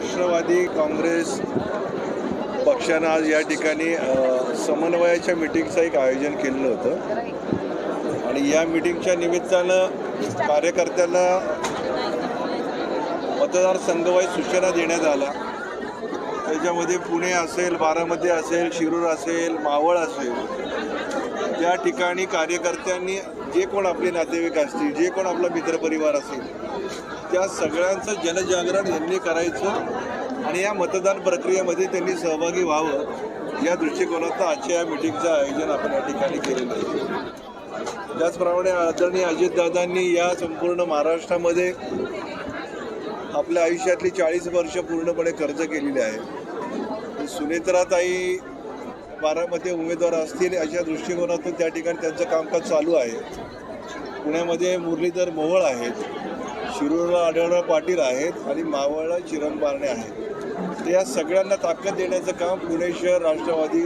राष्ट्रवादी काँग्रेस पक्षानं आज या ठिकाणी समन्वयाच्या मिटिंगचं एक आयोजन केलेलं होतं. आणि या मिटिंगच्या निमित्तानं कार्यकर्त्यांना मतदारसंघवाई सूचना देण्यात आला त्याच्यामध्ये पुणे असेल बारामती असेल शिरूर असेल मावळ असेल त्या ठिकाणी कार्यकर्त्यांनी जे कोण आपले नातेवाईक असतील जे कोण आपला मित्रपरिवार असेल त्या सगळ्यांचं जनजागरण यांनी करायचं आणि या मतदान प्रक्रियेमध्ये त्यांनी सहभागी व्हावं या दृष्टिकोनातून आजच्या या मिटिंगचं आयोजन आपण या ठिकाणी केलेलं आहे. त्याचप्रमाणे आदरणीय अजितदादांनी या संपूर्ण महाराष्ट्रामध्ये आपल्या आयुष्यातली चाळीस वर्ष पूर्णपणे कर्ज केलेली आहे. सुनेत्राताई बारामध्ये उमेदवार असतील अशा दृष्टिकोनातून त्या ठिकाणी त्यांचं कामकाज चालू आहे. पुण्यामध्ये मुरलीधर मोहोळ आहेत शिरूरला आढळराव पाटील आहेत आणि मावळला चिरम बारणे आहेत. तर या सगळ्यांना ताकद देण्याचं काम पुणे शहर राष्ट्रवादी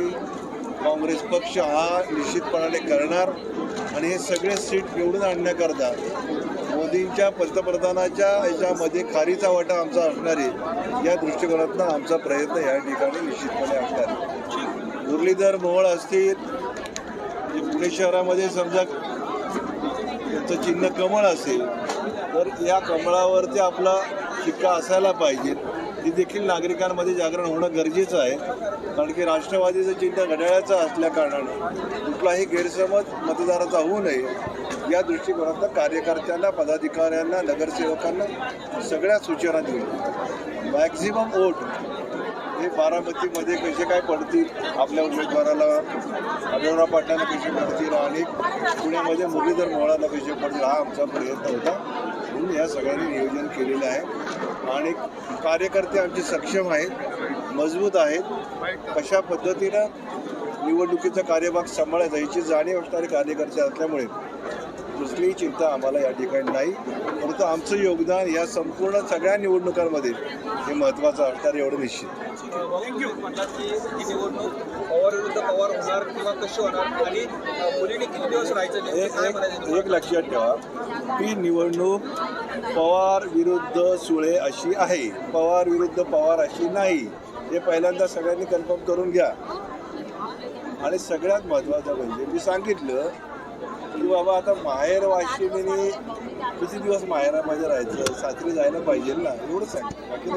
काँग्रेस पक्ष हा निश्चितपणाने करणार आणि हे सगळे सीट निवडून आणण्याकरता मोदींच्या पंतप्रधानाच्या याच्यामध्ये खारीचा वाटा आमचा असणार आहे. या दृष्टिकोनातून आमचा प्रयत्न या ठिकाणी निश्चितपणे असणार मुरलीधर मोहोळ असतील पुणे शहरामध्ये समजा त्याचं चिन्ह कमळ असेल तर या कमळावरती आपला शिक्का असायला पाहिजे. ती देखील नागरिकांमध्ये जागरण होणं गरजेचं आहे. कारण की राष्ट्रवादीचं चिन्ह घड्याळाचं असल्याकारणानं कुठलाही गैरसमज मतदाराचा होऊ नये या दृष्टिकोनातून कार्यकर्त्यांना पदाधिकाऱ्यांना नगरसेवकांना सगळ्या सूचना देऊ मॅक्झिमम वोट हे बारामतीमध्ये कसे काय पडतील आपल्या उमेदवाराला आढळराव पाटलांना कसे पडतील आणि पुण्यामध्ये मुरलीधर मोहळाला कसे पडतील हा आमचा प्रयत्न होता. म्हणून या सगळ्यांनी नियोजन केलेलं आहे. आणि कार्यकर्ते आमचे सक्षम आहेत मजबूत आहेत. कशा पद्धतीनं निवडणुकीचा कार्यभाग सांभाळायचा याची जाणीव असणारे कार्यकर्ते असल्यामुळे कुठलीही चिंता आम्हाला या ठिकाणी नाही. परंतु आमचं योगदान या संपूर्ण सगळ्या निवडणुकांमध्ये हे महत्त्वाचं असणार एवढं निश्चित. की एक लक्षात ठेवा. ही निवडणूक पवार विरुद्ध सुळे अशी आहे. पवार विरुद्ध पवार अशी नाही. हे पहिल्यांदा सगळ्यांनी कन्फर्म करून घ्या. आणि सगळ्यात महत्त्वाचं म्हणजे मी सांगितलं की बाबा आता माहेर वाशिमिनी किती दिवस माहेरामध्ये राहायचं? सासरी जायला पाहिजे ना. एवढंच सांगितलं. बाकी